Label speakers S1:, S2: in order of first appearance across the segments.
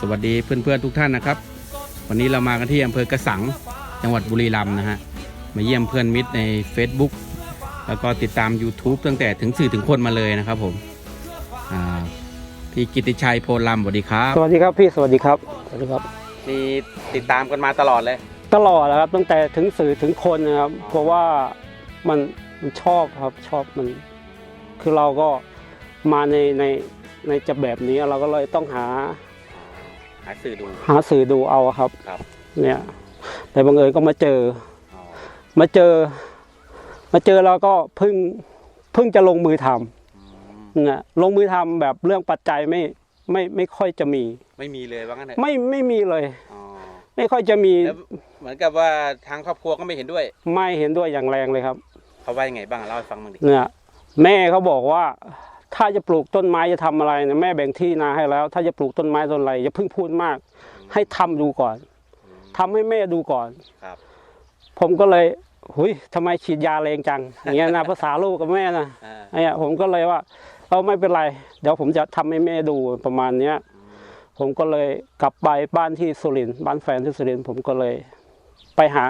S1: สวัสดีเพื่อนๆทุกท่านนะครับ วันนี้เรามากันที่อำเภอกระสังจังหวัดบุรีรัมย์นะฮะมาเยี่ยมเพื่อนมิตรใน Facebook แล้วก็ติดตาม YouTube ตั้งแต่ถึงสื่อถึงคนมาเลยนะครับผมอ่าพี่กิติชัยโพลำสวัสดีครับ
S2: สวัสดีครับพี่สวัสดีครับสวัสดีครับ
S1: นี่ติดตามกันมาตลอดเลย
S2: ตลอดนะครับตั้งแต่ถึงสื่อถึงคนนะครับเพราะว่ามันมันชอบครับชอบมัน คือเราก็มาในในในจะแบบนี้เราก็เลยต้องหา
S1: หาสื่อดู
S2: หาสื่อดูเอาครับ
S1: ครับ
S2: เนี่ยแต่บังเอิญก็มาเจอ
S1: อ๋อ
S2: มาเจอ มาเจอเราก็เพิ่งเพิ่งจะลงมือท
S1: อืมำ
S2: นะลงมือทำแบบเรื่องปัจจัยไม่ไม่ไม่ค่อยจะมี
S1: ไม่มีเลยว่างั้นเถอะ
S2: ไม่ไม่มีเลย
S1: อ๋อ
S2: ไม่ค่อยจะมี
S1: แล้วเหมือนกับว่าทางครอบครัวก็ไม่เห็นด้วย
S2: ไม่เห็นด้วยอย่างแรงเลยครับ
S1: เขาว่ายังไงบ้างเล่าให้ฟังบ้างดิ
S2: เนี่ยแม่เขาบอกว่า ถ้าจะปลูกต้นไม้จะทำอะไรเนี่ยแม่แบ่งที่นาให้แล้ว ถ้าจะปลูกต้นไม้ต้นอะไรอย่าเพิ่งพูดมาก ให้ทำดูก่อนทำให้แม่ดูก่อน
S1: ครับ
S2: ผมก็เลยหุยทำไมฉีดยาแรงจังอย่างเงี้ยนะภาษาลูกกับแม่นะ
S1: อ่า
S2: เนี่ยผมก็เลยว่า เอาไม่เป็นไร เดี๋ยวผมจะทำให้แม่ดูประมาณเนี้ยผมก็เลยกลับไปบ้านที่สุรินทร์บ้านแฟนที่สุรินทร์ผมก็เลยไปหา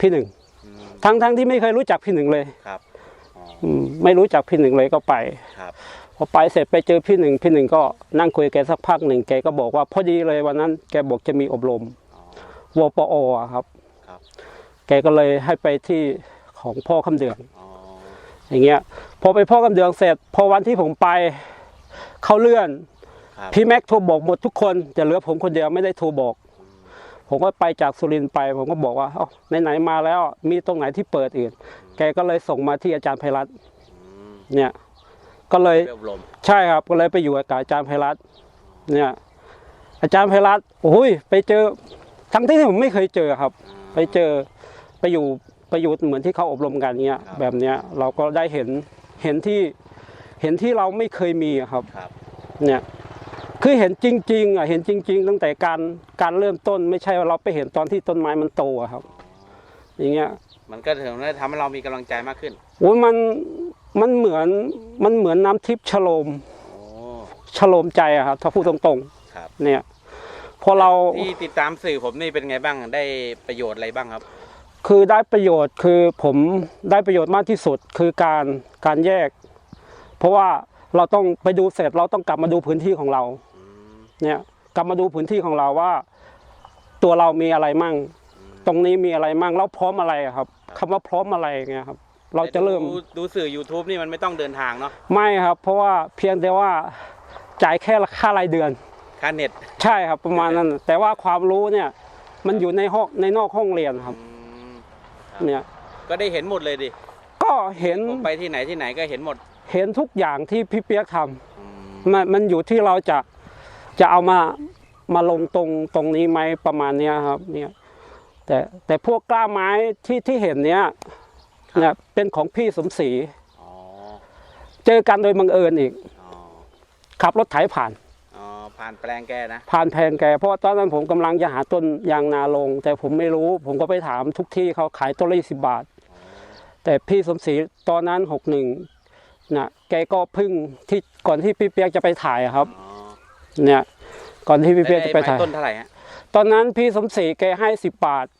S2: พี่หนึ่ง
S1: อืม
S2: ทั้งทั้งที่ไม่เคยรู้จักพี่หนึ่งเลย
S1: ครับอ๋อ
S2: อืม ไม่รู้จักพี่หนึ่งเลยก็ไป
S1: ครับ
S2: พอไปเสร็จไปเจอพี่หนึ่งพี่หนึ่งก็นั่งคุยกับแกสักพักหนึ่งแกก็บอกว่าพอดีเลยวันนั้น แกบอกจะมีอบรม
S1: อ๋อ
S2: วปออะครับ
S1: ครับ
S2: แกก็เลยให้ไปที่ของพ่อคำเดือง
S1: อ๋อ
S2: อย่างเงี้ย พอไปพ่อคำเดืองเสร็จ พอวันที่ผมไปเขาเลื่อน
S1: ครับ
S2: พี่แม็กโทรบอกหมดทุกคนแต่เหลือผมคนเดียวไม่ได้โทรบอก ผมก็ไปจากสุรินทร์ไป ผมก็บอกว่าเอ้าไหนๆมาแล้ว มีตรงไหนที่เปิดอื่น แกก็เลยส่งมาที่อาจารย์ไพรัตน์
S1: อืม
S2: เนี่ย ก็เลย
S1: ไปอบรม
S2: ใช่ครับก็เลยไปอยู่กับอาจารย์ไพรัตน์เนี่ย อาจารย์ไพรัตน์โอ้ยไปเจอ ทั้งที่ผมไม่เคยเจอครับ ไปเจอไปอยู่ไปอยู่เหมือนที่เขาอบรมกันเนี้ยแบบเนี้ยเราก็ได้เห็นเห็นที่เห็นที่เราไม่เคยมีอะครับ
S1: ครับ
S2: เนี่ยคือเห็นจริงๆอะเห็นจริง ๆ ตั้งแต่การการเริ่มต้นไม่ใช่ว่าเราไปเห็นตอนที่ต้นไม้มันโตอะครับ อย่างเงี้ย
S1: มันก็ถึงได้ทำให้เรามีกำลังใจมากขึ้น
S2: โอ้ยมันมันเหมือนมันเหมือนน้ำทิพย์ฉโลม
S1: โอ้
S2: ฉโลมใจอะครับถ้าพูดตรง
S1: ครับ
S2: ๆ เนี่ย พอเรา
S1: ที่ติดตามสื่อผมนี่เป็นไงบ้างได้ประโยชน์อะไรบ้างครับ
S2: คือได้ประโยชน์คือผมได้ประโยชน์มากที่สุดคือการการแยก เพราะว่าเราต้องไปดูเสร็จเราต้องกลับมาดูพื้นที่ของเรา
S1: อืม
S2: เนี่ยกลับมาดูพื้นที่ของเราว่า ตัวเรามีอะไรมั่ง ตรงนี้มีอะไรมั่งแล้วพร้อมอะไรอะครับคำว่าพร้อมอะไรเงี้ยครับ เราจะเริ่ม
S1: ดูดูสื่อ YouTube นี่มันไม่ต้องเดินทางเนาะ
S2: ไม่ครับ เพราะว่าเพียงแต่ว่าจ่ายแค่ค่ารายเดือน
S1: ค่าเน็ต
S2: ใช่ครับประมาณนั้น แต่ว่าความรู้เนี่ย มันอยู่ในห้องในนอกห้องเรียนครับ
S1: อืม
S2: เนี่ย
S1: ก็ได้เห็นหมดเลยดิ
S2: ก็เห็น
S1: ผมไปที่ไหนที่ไหนก็เห็นหมด
S2: เห็นทุกอย่างที่พี่เปียกทำ
S1: อืม
S2: มันมันอยู่ที่เราจะจะเอามามาลงตรงตรงนี้ไหมประมาณเนี้ยครับ เนี่ย แต่แต่พวกกล้าไม้ที่ที่เห็นเนี้ยเนี่ยเป็นของพี่สมศรี
S1: อ๋อ
S2: เจอกันโดยบังเอิญอีก
S1: อ๋อ
S2: ขับรถไถผ่าน
S1: อ๋อผ่านแปลงแกนะ
S2: ผ่านแพงแกเพราะว่าตอนนั้นผมกำลังจะหาต้นยางนาลง แต่ผมไม่รู้ ผมก็ไปถามทุกที่เขาขายต้นละสิบบาท แต่พี่สมศรีตอนนั้นหกหนึ่งนะแกก็เพึ่งที่ก่อนที่พี่เปียกจะไปถ่ายอะครับ
S1: อ๋อ
S2: เนี่ยก่อนที่พี่เปียก
S1: แล้ว
S2: จะ
S1: ได้
S2: ไป
S1: ไม้
S2: ถ่าย
S1: ต้นเท่าไหร่ฮะ
S2: ตอนนั้นพี่สมศรีแกให้สิบบาท
S1: อ๋อ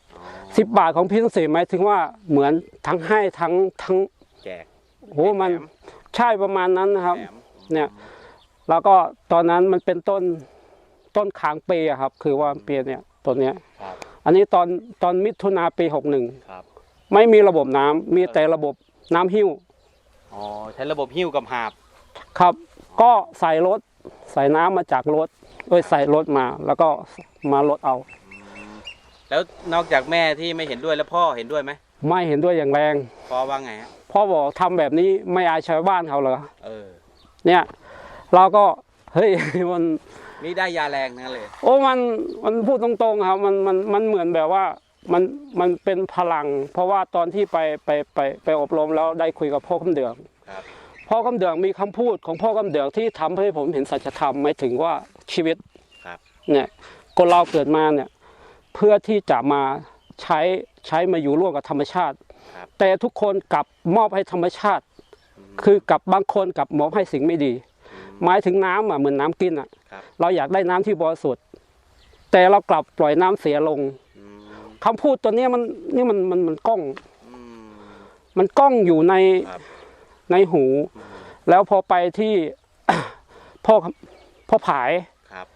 S2: สิบบาทของพี่สมศรีหมายถึงว่าเหมือนทั้งให้ทั้งทั้ง
S1: แจก
S2: โหมันใช่ประมาณนั้นนะครับ
S1: แถม
S2: เนี่ย แล้วก็ตอนนั้นมันเป็นต้นต้นขางปีอะครับ คือว่าเปียเนี่ยต้นเนี้ย
S1: ครับ
S2: อันนี้ตอนตอนมิถุนาปีหกหนึ่ง
S1: ครับ
S2: ไม่มีระบบน้ำมีแต่ระบบน้ำหิ้ว
S1: อ๋อใช้ระบบหิ้วกับหาบ
S2: ครับ ก็ใส่รถใส่น้ำมาจากรถเอ้ยใส่รถมา แล้วก็มารถเอา
S1: แล้วนอกจากแม่ที่ไม่เห็นด้วยแล้วพ่อเห็นด้วยไหม
S2: ไม่เห็นด้วยอย่างแรง
S1: พ่อว่าไงฮะ
S2: พ่อบอกทำแบบนี้ไม่อายชาวบ้านเขาเหรอ
S1: เออ
S2: เนี่ย เราก็เฮ้ย มัน
S1: นี่ได้ยาแรงนั่นเลย
S2: โอ้มันมันพูดตรงๆครับ มันมันมันเหมือนแบบว่ามันมันเป็นพลัง เพราะว่าตอนที่ไปไปไปไปอบรมแล้วได้คุยกับพ่อคำเดือง
S1: ครับ
S2: พ่อคำเดืองมีคำพูดของพ่อคำเดืองที่ทำให้ผมเห็นสัจธรรมหมายถึงว่าชีวิต
S1: ครับ
S2: เนี่ยคนเราเกิดมาเนี่ย เพื่อที่จะมาใช้ใช้มาอยู่ร่วมกับธรรมชาติ
S1: ครับ
S2: แต่ทุกคนกลับมอบให้ธรรมชาติ คือกับบางคนกลับมอบให้สิ่งไม่ดี หมายถึงน้ำอะเหมือนน้ำกินอะ
S1: ครับ
S2: เราอยากได้น้ำที่บริสุทธิ์แต่เรากลับปล่อยน้ำเสียลง
S1: อืม
S2: คำพูดตัวเนี้ยมันนี่มันมันมันกล้อง
S1: อืม
S2: มันกล้องอยู่ใน
S1: ครับ
S2: ในหู แล้วพอไปที่พ่อพ่อผาย
S1: ครับ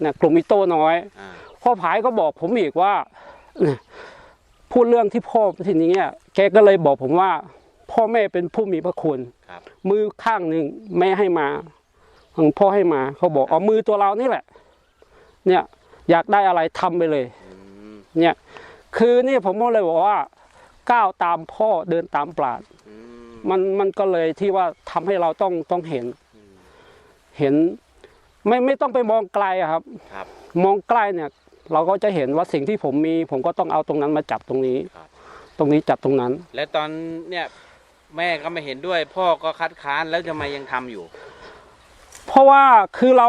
S2: เนี่ยกลุ่มมิโต้น้อย
S1: อ่า
S2: พ่อผายก็บอกผมอีกว่าพูดเรื่องที่พ่อทีนี้เนี่ยแกก็เลยบอกผมว่า พ่อแม่เป็นผู้มีพระคุณ
S1: ครับ
S2: มือข้างหนึ่งแม่ให้มาของพ่อให้มา เขาบอกเอามือตัวเรานี่แหละ เนี่ยอยากได้อะไรทำไปเลย
S1: อืม
S2: เนี่ย คือนี่ผมก็เลยบอกว่า ก้าวตามพ่อเดินตามปราด
S1: อืม
S2: มันมันก็เลยที่ว่าทำให้เราต้องต้องเห็น เห็น ไม่ไม่ต้องไปมองไกลอะครับ
S1: ครับ
S2: มองใกล้เนี่ย เราก็จะเห็นว่าสิ่งที่ผมมี ผมก็ต้องเอาตรงนั้นมาจับตรงนี้
S1: ครับ
S2: ตรงนี้จับตรงนั้น
S1: และตอนเนี่ยแม่ก็ไม่เห็นด้วย พ่อก็คัดค้านแล้วทำไมยังทำอยู่
S2: เพราะว่าคือเรา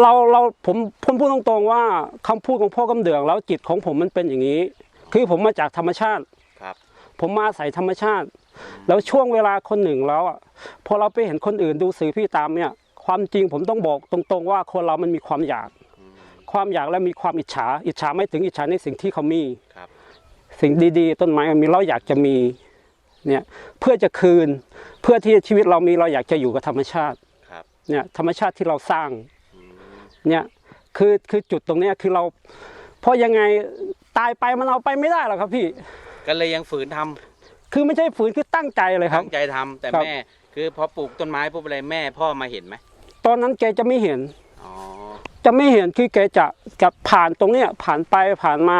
S2: เราเราผมผมพูดตรงๆว่าคำพูดของพ่อกำเดืองแล้วจิตของผมมันเป็นอย่างนี้ คือผมมาจากธรรมชาติ
S1: ครับ
S2: ผมมาใส่ธรรมชาติ แล้วช่วงเวลาคนหนึ่งแล้วอะพอเราไปเห็นคนอื่นดูสื่อพี่ตามเนี่ย ความจริงผมต้องบอกตรง ๆ ว่าคนเรามันมีความอยาก
S1: อืม
S2: ความอยากและมีความอิจฉา อิจฉาไม่ถึงอิจฉาในสิ่งที่เขามี
S1: ครับ
S2: สิ่งดีๆ ต้นไม้มันมีเราอยากจะมีเนี่ยเพื่อจะคืนเพื่อที่ชีวิตเรามีเราอยากจะอยู่กับธรรมชาติ
S1: ครับ
S2: เนี่ยธรรมชาติที่เราสร้าง
S1: อืม
S2: เนี่ยคือคือจุดตรงเนี้ยคือเรา เพราะยังไงตายไปมันเอาไปไม่ได้หรอกครับพี่
S1: ก็เลยยังฝืนทำ
S2: คือไม่ใช่ฝืนคือตั้งใจเลยครับ
S1: ตั้งใจทำแต่
S2: ครับ
S1: แม่ คือพอปลูกต้นไม้ปุ๊บอะไรแม่พ่อมาเห็นไหม
S2: ตอนนั้นแกจะไม่เห็น
S1: อ๋อ
S2: จะไม่เห็นคือแกจะกับผ่านตรงเนี้ยผ่านไปผ่านมา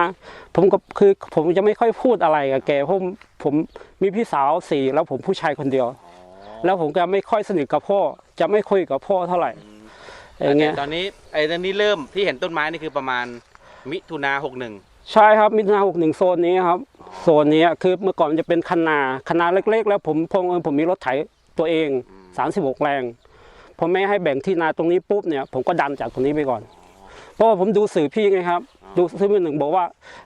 S2: ผมก็คือผมจะไม่ค่อยพูดอะไรกับแกเพราะผมมีพี่สาวสี่แล้วผมผู้ชายคนเดียว
S1: อ๋อ
S2: แล้วผมจะไม่ค่อยสนิทกับพ่อ จะไม่คุยกับพ่อเท่าไหร่
S1: อืม
S2: อย่างเงี้ย
S1: แต่ตอนนี้ไอ้ตอนนี้เริ่มที่เห็นต้นไม้นี่คือประมาณมิถุนาหกหนึ่ง
S2: ใช่ครับมิถุนาหกหนึ่งโซนนี้ครับโซนนี้คือเมื่อก่อนมันจะเป็นคันนาคันนาเล็ก ๆ แล้วผมพงผมมีรถไถตัวเอง36แรง พอแม่ให้แบ่งที่นาตรงนี้ปุ๊บเนี่ยผมก็ดันจากตรงนี้ไปก่อน เพราะว่าผมดูสื่อพี่ไงครับ ดูสื่อมือหนึ่งบอกว่า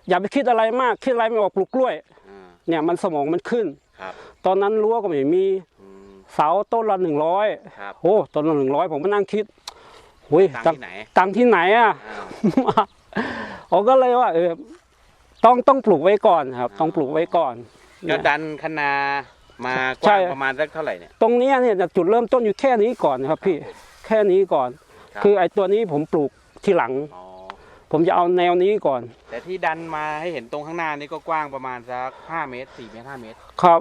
S2: อย่าไปคิดอะไรมากคิดอะไรไม่ออกปลูกกล้วย
S1: อ่า
S2: เนี่ยมันสมองมันขึ้น
S1: ครับ
S2: ตอนนั้นรั้วก็ไม่มี
S1: อืม
S2: เสาต้นละหนึ่งร้อย
S1: ครับ
S2: โอ้ต้นละหนึ่งร้อยผมก็นั่งคิดโอ้ย
S1: ตังค์ที่ไหน
S2: ตังค์ที่ไหนอะ
S1: อ้าว
S2: ผมก็เลยว่าเออต้องต้องปลูกไว้ก่อนครับ ต้องปลูกไว้ก่อน
S1: ก็
S2: เนี่ย
S1: ดันคณา มาก
S2: ใช่
S1: ว้างประมาณสักเท่าไหร่เนี่ย
S2: ตรงเนี้ยเนี่ยจุดเริ่มต้นอยู่แค่นี้ก่อนนะครับพี่แค่นี้ก่อน
S1: ครับ
S2: คือไอ้ตัวนี้ผมปลูกทีหลัง
S1: อ๋อ
S2: ผมจะเอาแนวนี้ก่อน
S1: แต่ที่ดันมาให้เห็นตรงข้างหน้านี่ก็กว้างประมาณสักห้าเมตรสี่เมตรห้าเมตร
S2: ครับ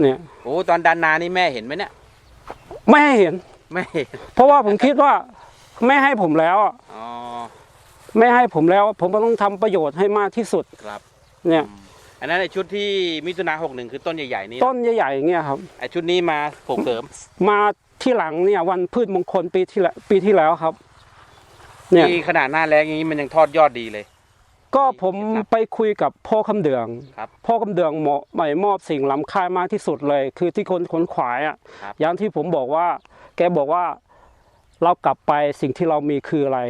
S2: เนี่ย
S1: โอ้ตอนดันนานี่แม่เห็นไหมเนี่ย
S2: ไม่ให้เห็น
S1: ไม่เห็น
S2: เพราะว่าผมคิดว่าไม่ให้ผมแล้วอะ
S1: อ๋อ
S2: ไม่ให้ผมแล้ว ผมก็ต้องทำประโยชน์ให้มากที่สุด
S1: ครับ
S2: เนี่ย
S1: อืมอันนั้นไอ้ชุดที่มิถุนาหกหนึ่งคือต้นใหญ่ๆนี่
S2: ต้นใหญ่ๆอย่างเงี้ยครับ
S1: ไอ้ชุดนี้มาปลูกเสริม
S2: มาที่หลังเนี่ยวันพืชมงคลปีที่แล้วปีที่แล้วครับ เนี่ย
S1: ที่ขนาดหน้าแรงอย่างนี้มันยังทอดยอดดีเลย
S2: ก็ผมไปคุยกับพ่อคำเดือง
S1: ครับ
S2: พ่อคำเดืองเหมาะใหม่มอบสิ่งล้ำค่ามากที่สุดเลย คือที่คนขนขวายอะ
S1: ครับ
S2: อย่างที่ผมบอกว่า แกบอกว่าเรากลับไปสิ่งที่เรามีคืออะไร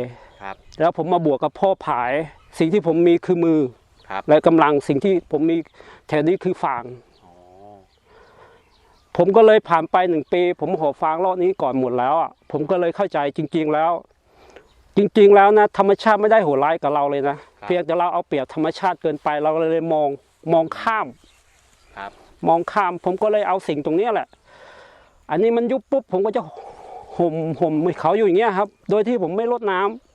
S1: ครับ
S2: แล้วผมมาบวกกับพ่อผาย สิ่งที่ผมมีคือมือ
S1: ครับ
S2: และกำลังสิ่งที่ผมมีแถวนี้คือฟาง
S1: อ๋อ
S2: ผมก็เลยผ่านไปหนึ่งปี ผมขอฟางรอบนี้ก่อนหมดแล้วอะผมก็เลยเข้าใจจริง ๆแล้ว จริง ๆ แล้วนะ ธรรมชาติไม่ได้โหดร้ายกับเราเลยนะเพียงแต่เราเอาเปรียบธรรมชาติเกินไปเราเลยมองมองข้าม
S1: ครับ
S2: มองข้าม ผมก็เลยเอาสิ่งตรงเนี้ยแหละ อันนี้มันยุบปุ๊บผมก็จะห่มห่มเขาอยู่อย่างเงี้ยครับ โดยที่ผมไม่ลดน้ำ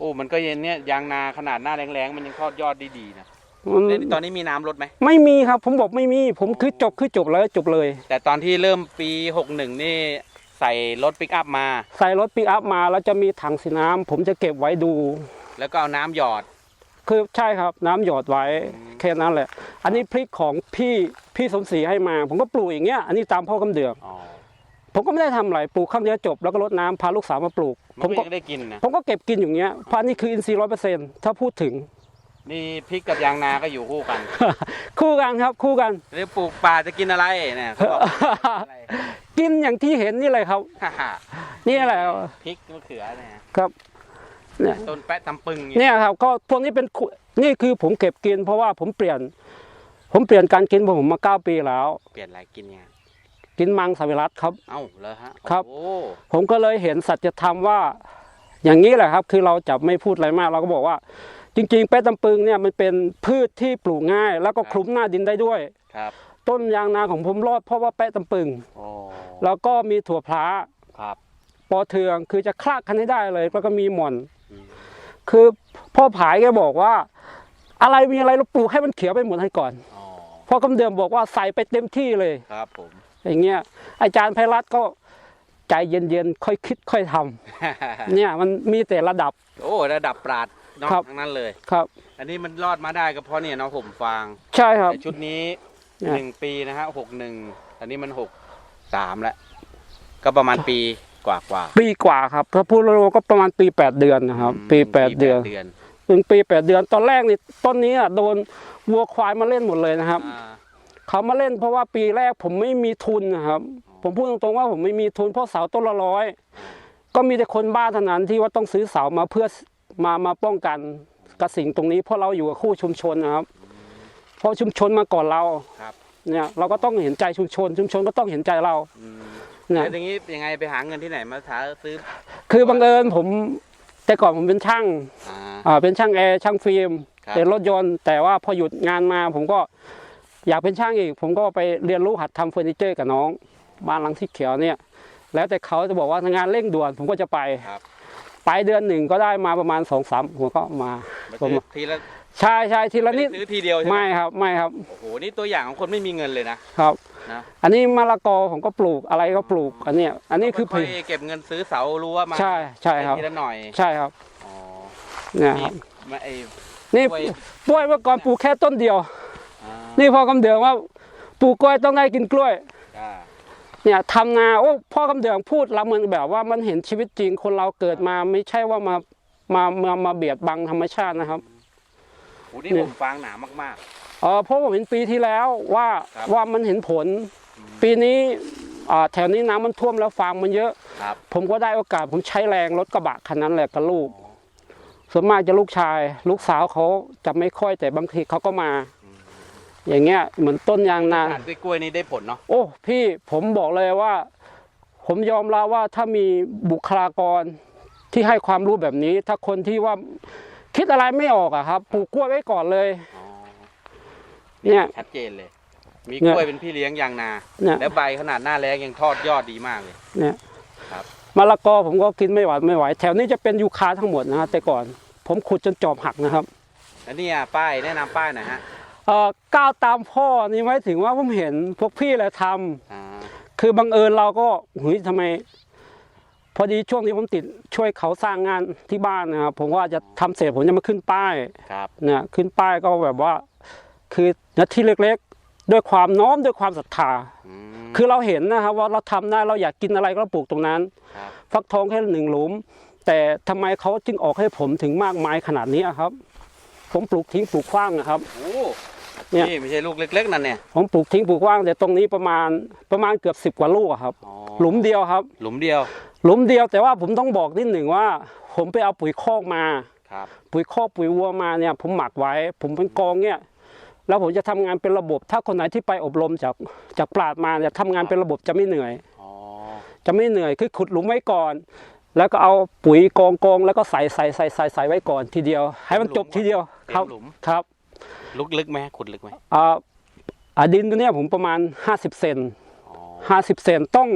S1: โอ้ มันก็เย็นเนี่ยยางนาขนาดหน้าแรงๆ มันยังทอดยอดได้ดีนะ
S2: มัน
S1: แล้วตอนนี้มีน้ำลดไหม
S2: ไม่มีครับ ผมบอกไม่มี ผมคือจบคือจบแล้วจบเลย
S1: แต่ตอนที่เริ่มปีหกหนึ่งนี่ใส่รถปิกอัพมา
S2: ใส่รถปิกอัพมาแล้วจะมีถังสีน้ำผมจะเก็บไว้ดู
S1: แล้วก็เอาน้ำหยอด
S2: คือใช่ครับน้ำหยอดไว้แค่นั้นแหละ อันนี้พริกของพี่พี่สมศรีให้มา ผมก็ปลูกอย่างเงี้ยอันนี้ตามพ่อกำเดือก
S1: อ๋อ
S2: ผมก็ไม่ได้ทำอะไรปลูกครั้งเดียวจบแล้วก็รดน้ำพาลูกสาวมาปลูก
S1: มั
S2: ผ
S1: น
S2: ม
S1: ก็
S2: ก็
S1: ยังได้กินนะ
S2: ผมก็เก็บกินอย่างเงี้ยเพราะนี่คืออินทรีย์ร้อยเปอร์เซ็นต์ถ้าพูดถึง
S1: นี่พริกกับยางนาก็อยู่คู่กัน
S2: คู่กันครับคู่กัน
S1: หรือปลูกป่าจะกินอะไรเนี่ยเขาบอกอะไร
S2: กินอย่างที่เห็นนี่เลยครับนี่แหละ
S1: พริกมะเขือเนี่ย
S2: ครับเนี่ย
S1: ต้นแปะตำปึง
S2: เนี่ยครับก็พวกนี้เป็นคุนี่คือผมเก็บกิน เพราะว่าผมเปลี่ยน ผมเปลี่ยนการกินของผมมาเก้าปีแล้ว
S1: เปลี่ยนอะไรกินเนี่ย
S2: กินมังสวิรัตครับ
S1: เอ้าเลยฮะ
S2: ครับ
S1: โอ้
S2: ผมก็เลยเห็นสัจธรรมว่า อย่างนี้แหละครับ คือเราจะไม่พูดอะไรมาก เราก็บอกว่า จริงๆแป้ตำปึงเนี่ยมันเป็นพืชที่ปลูกง่าย แล้วก็คลุมหน้าดินได้ด้วย
S1: ครับ
S2: ต้นยางนาของผมรอดเพราะว่าแป้ตำปึง
S1: โอ้
S2: แล้วก็มีถั่วพล้า
S1: ครับ
S2: ปอเทืองคือจะคลากกันให้ได้เลย แล้วก็มีหม่อน
S1: อืม
S2: คือพ่อผายแกบอกว่า อะไรมีอะไรเราปลูกให้มันเขียวไปหมดให้ก่อน
S1: อ๋อ
S2: พ่อกำเดิมบอกว่าใส่ไปเต็มที่เลย
S1: ครับผม
S2: อย่างเงี้ยอาจารย์ไพรัตน์ก็ใจเย็นๆค่อยคิดค่อยทำเนี่ยมันมีแต่ระดับ
S1: โอ้ระดับปราดเนอก
S2: ครับ
S1: ทั้งนั้นเลย
S2: ครับ
S1: อันนี้มันรอดมาได้ก็เพราะเนี่ยเนาะผมฟาง
S2: ใช่ครับ
S1: แต่ชุดนี้
S2: เนี่ย
S1: หนึ่งปีนะฮะหกหนึ่งอันนี้มันหกสามแล้วก็ประมาณปีกว่ากว่า
S2: ปีกว่าครับถ้าพูดรวมๆก็ประมาณปีแปดเดือนนะครับ
S1: อืม
S2: ปีแปดเดือน
S1: เดือน
S2: ถึงปีแปดเดือนตอนแรกนี่ต้นนี้อะโดนวัวควายมาเล่นหมดเลยนะครับ
S1: อ่า
S2: เขามาเล่นเพราะว่าปีแรกผมไม่มีทุนนะครับ ผมพูดตรงๆว่าผมไม่มีทุนเพราะเสาต้นละร้อยก็มีแต่คนบ้าเท่านั้นที่ว่าต้องซื้อเสามาเพื่อมามาป้องกันกับสิ่งตรงนี้ เพราะเราอยู่กับคู่ชุมชนนะครับ เพราะชุมชนมาก่อนเรา
S1: ครับ
S2: เนี่ยเราก็ต้องเห็นใจชุมชน ชุมชนก็ต้องเห็นใจเรา
S1: อืม
S2: เนี่ย
S1: แล้วอย่างนี้ยังไงไปหาเงินที่ไหนมาหาซื้อ
S2: คือบังเอิญผมแต่ก่อนผมเป็นช่าง
S1: อ่า
S2: อ่าเป็นช่างแอร์ช่างฟิล์ม
S1: ครับ
S2: เป็นรถยนต์แต่ว่าพอหยุดงานมาผมก็ อยากเป็นช่างอีก ผมก็ไปเรียนรู้หัดทำเฟอร์นิเจอร์กับน้อง บ้านหลังที่เขียวเนี่ย แล้วแต่เขาจะบอกว่างานเร่งด่วนผมก็จะไป
S1: ครับ
S2: ไปเดือนหนึ่งก็ได้มาประมาณสองสามหัวก็มา
S1: มา
S2: ผม
S1: ซื้อทีละ
S2: ใช่ใช่ทีละนิด
S1: ไม่ได้ซื้อทีเดียวใช่ไหม
S2: ไม่ครับไม่ครับ
S1: โอ้โหนี่ตัวอย่างของคนไม่มีเงินเลยนะครับ นะ
S2: อันนี้มะละกอผมก็ปลูกอะไรก็ปลูกอันเนี้ยอันนี้คือ
S1: ค่อยๆเก็บเงินซื้อเสารั้วมา
S2: ใช่ใช่ครับ
S1: ทีละหน่อย
S2: ใช่ครับ
S1: อ๋อ
S2: เนี่ยค
S1: นี่
S2: รับ
S1: มาไอ้
S2: นี่
S1: กล้วย
S2: กล้วยเมื่อก่อนปลูกแค่ต้นเดียว
S1: อ่า
S2: นี่พอกำเดืองว่าปลูกกล้วยต้องได้กินกล้วย
S1: อ่า
S2: เนี่ยทำนาโอ้พ่อกำเดืองพูดเราเหมือนแบบว่ามันเห็นชีวิตจริงคนเราเกิดมาไม่ใช่ว่ามามามามาเบียดบังธรรมชาตินะครับ
S1: โอ้นี่
S2: เนี่ย
S1: ผมฟางหนามาก
S2: เออเพราะผมเห็นปีที่แล้วว่า
S1: ครับ
S2: ว่ามันเห็นผล ปีนี้อ่าแถวนี้น้ำมันท่วมแล้วฟางมันเยอะ
S1: ๆครับ
S2: ผมก็ได้โอกาสผมใช้แรงรถกระบะคันนั้นแหละกับลูก ส่วนมากจะลูกชาย ลูกสาวเขาจะไม่ค่อยแต่บางทีเขาก็มา อย่างเงี้ยเหมือนต้นยางนา
S1: ทานกล้วยๆนี่ได้ผลเนาะ
S2: โอ้พี่ผมบอกเลยว่า ผมยอมรับว่าถ้ามีบุคลากรที่ให้ความรู้แบบนี้ ถ้าคนที่ว่าคิดอะไรไม่ออกอะครับปลูกกล้วยไว้ก่อนเลย
S1: อ๋อ
S2: เนี่ย
S1: ชัดเจนเลย มี
S2: เนี่
S1: ก
S2: ย
S1: ล้วยเป็นพี่เลี้ยงยางนา
S2: เนี่ย
S1: แล้วใบขนาดหน้าแรงยังทอดยอดดีมากเลย
S2: เนี่ย
S1: ครับ
S2: มะละกอผมก็กินไม่ไหวไม่ไหว แถวนี้จะเป็นยูคาทั้งหมดนะฮะแต่ก่อน ผมขุดจนจอบหักนะครับ
S1: แล้วเนี่ยป้ายแนะนำป้ายหน่อยฮะ
S2: เอ่อก้าวตามพ่อนี่หมายถึงว่าผมเห็นพวกพี่แหละทำ
S1: อ่า
S2: คือบังเอิญเราก็หุยทำไม พอดีช่วงที่ผมติดช่วยเขาสร้างงานที่บ้านนะครับผมว่าจะทำเสร็จผมจะมาขึ้นป้าย
S1: ครับ
S2: เนี่ยขึ้นป้ายก็แบบว่า คือหน้าที่เล็กๆ ด้วยความน้อมด้วยความศรัทธา
S1: อืม
S2: คือเราเห็นนะครับว่าเราทำได้เราอยากกินอะไรก็ปลูกตรงนั้น
S1: ครับ
S2: ฟักทองแค่หนึ่งหลุม แต่ทำไมเขาจึงออกให้ผมถึงมากมายขนาดนี้อะครับ ผมปลูกทิ้งปลูกขว้างนะครับ
S1: โอ้
S2: เนี่ย
S1: นี่ไม่ใช่ลูกเล็ก ๆ นั่นเนี่ย
S2: ผมปลูกทิ้งปลูกขว้างแต่ตรงนี้ประมาณประมาณเกือบสิบกว่าลูกอะครับ
S1: อ๋อ
S2: หลุมเดียวครับ
S1: หลุมเดียว
S2: หลุมเดียวแต่ว่าผมต้องบอกนิดหนึ่งว่า ผมไปเอาปุ๋ยคอกมา
S1: ครับ
S2: ปุ๋ยคอกปุ๋ยวัวมาเนี่ย ผมหมักไว้ ผมเป็นกองเนี่ยแล้วผมจะทำงานเป็นระบบ ถ้าคนไหนที่ไปอบรมจากจากปราดมาเนี่ยทำงานเป็นระบบจะไม่เหนื่อย
S1: อ๋อ
S2: จะไม่เหนื่อยคือขุดหลุมไว้ก่อน แล้วก็เอาปุ๋ยกองกองแล้วก็ใส่ใส่ใส่ใส่ใส่ไว้ก่อนทีเดียว ให้มันจบทีเดียว
S1: เต็
S2: ครับ
S1: มหลุม
S2: ครับ
S1: ลุกลึกไหมขุดลึกไหม
S2: อ่าอ่าดินตัวเนี้ยผมประมาณ 50 เซน
S1: อ๋อ
S2: 50เซนต้อง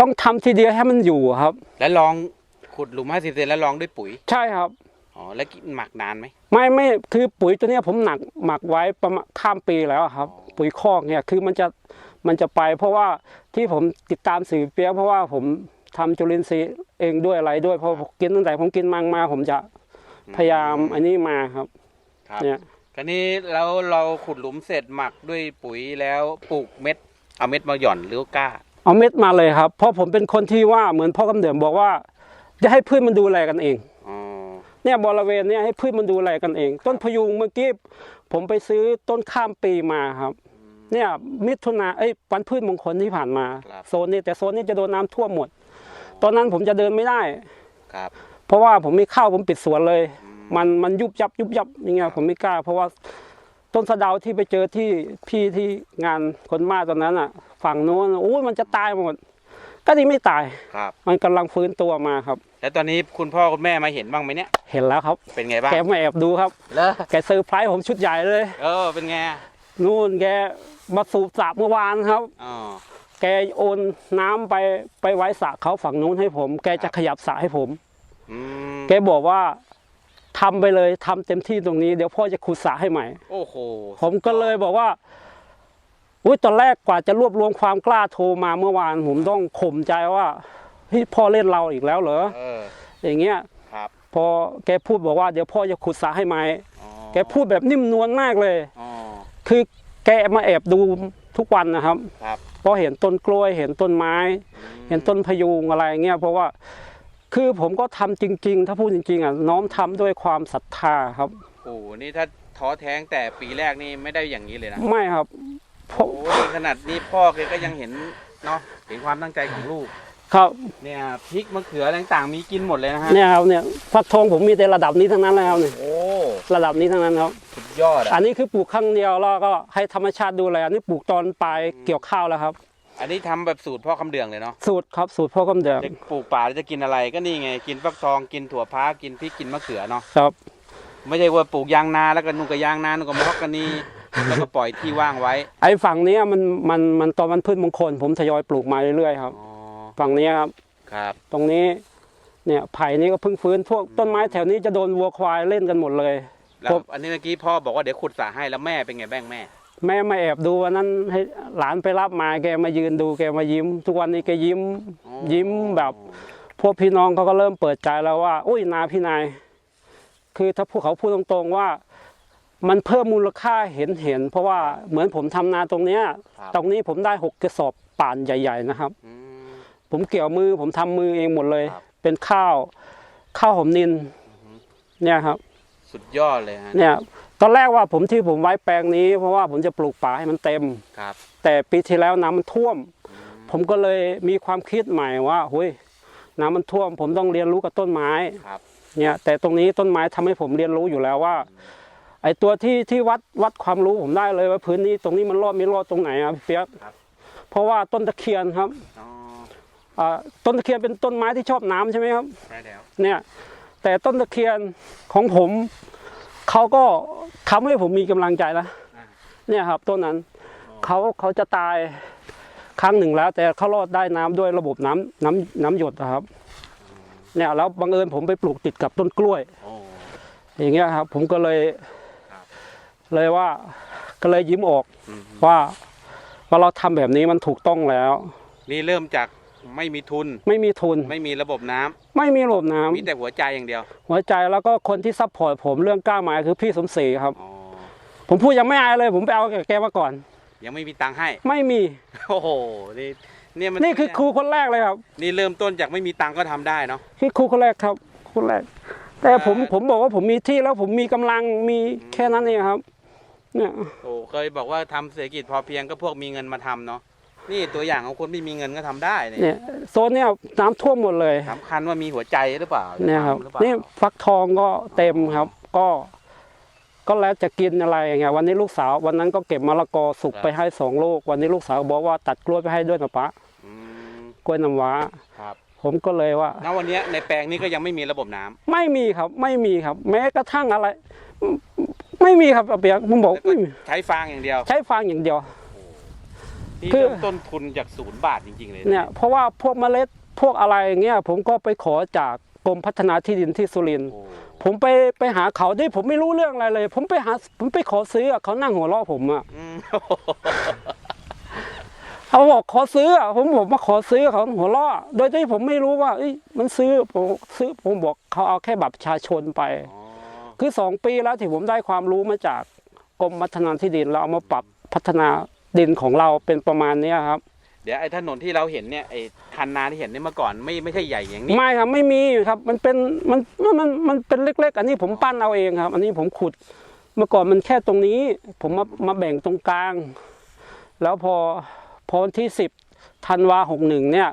S2: ต้องทำทีเดียวให้มันอยู่ครับ
S1: แล้วลองขุดหลุมห้าสิบเซนแล้วลองด้วยปุ๋ย
S2: ใช่ครับ
S1: อ๋อแล้วกินหมักนานไหม
S2: ไม่ไม่คือปุ๋ยตัวเนี้ยผมหนักหมักไว้ประมาณข้ามปีแล้วอะครับ
S1: อ๋อ
S2: ปุ๋ยคอกเนี่ยคือมันจะมันจะไป เพราะว่าที่ผมติดตามสื่อเปียกเพราะว่าผมทำจุลินทรีย์เองด้วยอะไรด้วยเพราะผมกินตั้งแต่ผมกินมังมา ผมจะพยายามอันนี้มาครับ
S1: ครับ
S2: เนี่ย
S1: คราวนี้แล้วเราขุดหลุมเสร็จหมักด้วยปุ๋ยแล้วปลูกเม็ด เอาเม็ดมาหย่อนหรือว่ากล้า
S2: เอาเม็ดมาเลยครับ เพราะผมเป็นคนที่ว่าเหมือนพ่อกำเนิดบอกว่า จะให้พืชมันดูแลกันเอง
S1: อ๋อ
S2: เนี่ยบริเวณเนี่ยให้พืชมันดูแลกันเอง ต้นพยุงเมื่อกี้ผมไปซื้อต้นข้ามปีมาครับ เนี่ยมิถุนาเอ้ยวันพืชมงคลที่ผ่านมาโซนนี้แต่โซนนี้จะโดนน้ำท่วมหมด ตอนนั้นผมจะเดินไม่ได้
S1: ครับ
S2: เพราะว่าผมไม่เข้าผมปิดสวนเลย มันมันยุบยับยุบยับอย่างเงี้ยผมไม่กล้า เพราะว่าต้นสะเดาที่ไปเจอที่พี่ที่งานคนมาตอนนั้นอะ ฝั่งโน้นโอ้ยมันจะตายหมด ก็นี่ไม่ตาย
S1: ครับ
S2: มันกำลังฟื้นตัวมาครับ
S1: แล้วตอนนี้คุณพ่อคุณแม่มาเห็นบ้างไหมเนี่ย
S2: เห็นแล้วครับ
S1: เป็นไงบ้าง
S2: แกมาแอบดูครับ
S1: แล้ว
S2: แกเซอร์ไพรส์ผมชุดใหญ่เลย
S1: เออ เป็นไง
S2: นู่นแกมาสูบสระเมื่อวานครับ
S1: อ๋อ
S2: แกโอนน้ำไปไปไว้สระเขาฝั่งนู้นให้ผม แกจะขยับสระให้ผม
S1: อืม
S2: แกบอกว่า ทำไปเลยทำเต็มที่ตรงนี้เดี๋ยวพ่อจะขุดสระให้ใหม่
S1: โอ้โห
S2: ผมก็เลยบอกว่าอุ้ยตอนแรกกว่าจะรวบรวมความกล้าโทรมาเมื่อวาน ผมต้องข่มใจว่าเฮ้ยพ่อเล่นเราอีกแล้วเหรอ
S1: เออ
S2: อย่างเงี้ย
S1: ครับ
S2: พอแกพูดบอกว่าเดี๋ยวพ่อจะขุดสระให้ใหม่
S1: อ๋อ
S2: แกพูดแบบนิ่มนวลมากเลย
S1: อ๋อ
S2: คือแกมาแอบดูทุกวันนะครับ
S1: ครับ
S2: เพราะเห็นต้นกล้วยเห็นต้นไม้ เห็นต้นพยุงอะไรเงี้ยเพราะว่า คือผมก็ทำจริง ๆ ถ้าพูดจริงๆอะน้อมทำด้วยความศรัทธาครับ
S1: โอ้โหนี่ถ้าท้อแท้งแต่ปีแรกนี่ไม่ได้อย่างนี้เลยนะ
S2: ไม่ครับเพราะ
S1: โอ้ยขนาดนี้พ่อแกก็ยังเห็นเนาะเห็นความตั้งใจของลูก
S2: ครับ
S1: เนี่ยพริกมะเขืออะไรต่างๆมีกินหมดเลยนะฮะ
S2: เนี่ยครับเนี่ยฟักทองผมมีแต่ระดับนี้ทั้งนั้นเลยครับเนี่ย
S1: โอ้
S2: ระดับนี้ทั้งนั้นครับ
S1: สุดยอด
S2: อั
S1: อะ
S2: นนี้คือปลูกครั้งเดียวแล้วก็ให้ธรรมชาติดูแลอันนี้ปลูกตอนปลายเกี่ยวข้าวแล้วครับ
S1: อันนี้ทำแบบสูตรพ่อคำเดืองเลยเนาะ
S2: สูตรครับสูตรพ่อกำเดิม
S1: จะปลูกป่าแล้วจะกินอะไรก็นี่ไง กินฟักทองกินถั่วพากินพริกกินมะเขือเนาะ
S2: ครับ
S1: ไม่ใช่ว่าปลูกยางนาแล้วก็นุ่งกับยางนานุ่งกับมะฮอกกานีแล้วก็ปล่อยที่ว่างไว้
S2: ไอ้ฝั่งเนี้ยมันมันมันตอนมันพืชมงคล ผมทยอยปลูกมาเรื่อยๆครับ
S1: อ๋อ
S2: ฝั่งเนี้ยครับ
S1: ครับ
S2: ตรงนี้เนี่ยไผ่นี้ก็เพิ่งฟื้นพวกต้นไม้แถวนี้จะโดนวัวควายเล่นกันหมดเลย
S1: แล้ว
S2: ผม
S1: อันนี้เมื่อกี้พ่อบอกว่าเดี๋ยวขุดสระให้แล้วแม่เป็นไงบ้างแม่
S2: แม่มาแอบดูวันนั้นให้หลานไปรับมาแกมายืนดูแกมายิ้ม ทุกวันนี้แกยิ้ม
S1: อ๋อ
S2: ยิ้มแบบ พวกพี่น้องเขาก็เริ่มเปิดใจแล้วว่า อุ้ยนาพี่นาย คือถ้าพวกเขาพูดตรงๆว่า มันเพิ่มมูลค่าเห็นเห็น เพราะว่าเหมือนผมทำนาตรงเนี้ย
S1: ครับ
S2: ตรงนี้ผมได้หกกระสอบป่านใหญ่ ๆ นะครับ
S1: อืม
S2: ผมเกี่ยวมือผมทำมือเองหมดเลย
S1: ครับ
S2: เป็นข้าว ข้าวหอมนินเนี่ยครับ
S1: สุดยอดเลยฮะ
S2: เนี่ยตอนแรกว่าผมที่ผมไว้แปลงนี้ เพราะว่าผมจะปลูกป่าให้มันเต็ม
S1: ครับ
S2: แต่ปีที่แล้วน้ำมันท่วม ผมก็เลยมีความคิดใหม่ว่าเฮ้ยน้ำมันท่วม ผมต้องเรียนรู้กับต้นไม้
S1: ครับ
S2: เนี่ยแต่ตรงนี้ต้นไม้ทำให้ผมเรียนรู้อยู่แล้วว่า ไอ้ตัวที่ที่วัดวัดความรู้ผมได้เลยว่าพื้นนี้ตรงนี้มันรอดไม่รอดตรงไหนอะพี่เปียก
S1: ครับ
S2: เพราะว่าต้นตะเคียนครับ
S1: อ๋อ
S2: อ่าต้นตะเคียนเป็นต้นไม้ที่ชอบน้ำใช่ไหมครับ
S1: ใช่แล้ว
S2: เนี่ยแต่ต้นตะเคียนของผม เขาก็ทำให้ผมมีกำลังใจนะ
S1: อ่า
S2: เนี่ยครับต้นนั้นเขาเขาจะตายครั้งหนึ่งแล้ว แต่เขารอดได้น้ำด้วยระบบน้ำน้ำน้ำหยดนะครับ เนี่ยแล้วบังเอิญผมไปปลูกติดกับต้นกล้วย
S1: โอ้
S2: อย่างเงี้ยครับ ผมก็เลย
S1: ครับ
S2: เลยว่าก็เลยยิ้มออก
S1: อืม
S2: ว่าว่าเราทำแบบนี้มันถูกต้องแล้ว
S1: นี่เริ่มจาก ไม่มีทุน
S2: ไม่มีทุน
S1: ไม่มีระบบน้ำ
S2: ไม่มีระบบน้ำ
S1: มีแต่หัวใจอย่างเดียว
S2: หัวใจแล้วก็คนที่ซัพพอร์ตผมเรื่องกล้าไม้คือพี่สมศรีครับ
S1: อ๋อ
S2: ผมพูดยังไม่อายเลย ผมไปเอากับแกมาก่อน
S1: ยังไม่มีตังค์ให้
S2: ไม่มี
S1: โอ้โหนี่เนี่ยมัน
S2: นี่คือครูคนแรกเลยครับ
S1: นี่เริ่มต้นจากไม่มีตังค์ก็ทำได้เนาะ
S2: คือครูคนแรกครับครูคนแรก แต่ผม
S1: อ่า
S2: ผมบอกว่าผมมีที่แล้วผมมีกำลังมีแค่นั้นเองครับ เนี่ย
S1: โอ้เคยบอกว่าทำเศรษฐกิจพอเพียงก็พวกมีเงินมาทำเนาะ นี่ตัวอย่างของคนไม่มีเงินก็ทำได้เนี่ย
S2: เนี่ยโซนเนี่ยน้ำท่วมหมดเลย
S1: สำคัญว่ามีหัวใจหรือเปล่า
S2: เนี่ยครับ
S1: ทำหอเปล่า
S2: นี่ฟักทองก็เต็มครับ ก็ ก็แล้วจะกินอะไรอย่างเงี้ยวันนี้ลูกสาว วันนั้นก็เก็บมะละกอสุกไปให้สองลูก วันนี้ลูกสาวบอกว่าตัดกล้วยไปให้ด้วยนะปะ
S1: อืม
S2: กล้วยน้ำว้า
S1: ครับ
S2: ผมก็เลยว่า
S1: ณวันเนี้ยในแปลงนี้ก็ยังไม่มีระบบน้ำ
S2: ไม่มีครับ ไม่มีครับ แม้กระทั่งอะไร ไม่มีครับอาเปียกผมบอก
S1: แล้วก็
S2: ไม่มี
S1: ใช้ฟางอย่างเดียว
S2: ใช้ฟางอย่างเดียว
S1: นี่
S2: คือ
S1: เริ่มต้นทุนจากศูนย์บาทจริงๆเลยะ
S2: เนี่ยเพราะว่าพวกเมล็ดพวกอะไรอย่างเงี้ยผมก็ไปขอจากกรมพัฒนาที่ดินที่สุรินทร์
S1: โอ้
S2: ผมไปไปหาเขาที่ผมไม่รู้เรื่องอะไรเลย ผมไปหาผมไปขอซื้ออะเขานั่งหัวเราะผมอะ
S1: อืม
S2: เขาบอกขอซื้ออะผมบอกมาขอซื้อเขาหัวเราะโดยที่ผมไม่รู้ว่าเอ้ยมันซื้อผมซื้อผมบอกเขาเอาแค่บัตรประชาชนไป
S1: อ๋อ
S2: คือสองปีแล้วที่ผมได้ความรู้มาจากกรมพัฒนาที่ดินเราเอามาปรับพัฒนา ดินของเราเป็นประมาณเนี้ยครับ
S1: เดี๋ยวไอ้ถนนที่เราเห็นเนี่ยไอ้คันนาที่เห็นเนี่ยเมื่อก่อนไม่ไม่ใช่ใหญ่อย่างนี้
S2: ไม่ครับไม่มีครับ มันเป็นมันมันมันมันเป็นเล็ก ๆ อันนี้ผมปั้นเอาเองครับ อันนี้ผมขุด เมื่อก่อนมันแค่ตรงนี้ ผมมามาแบ่งตรงกลาง แล้วพอพอวันที่สิบธันวาหกหนึ่งเนี่ย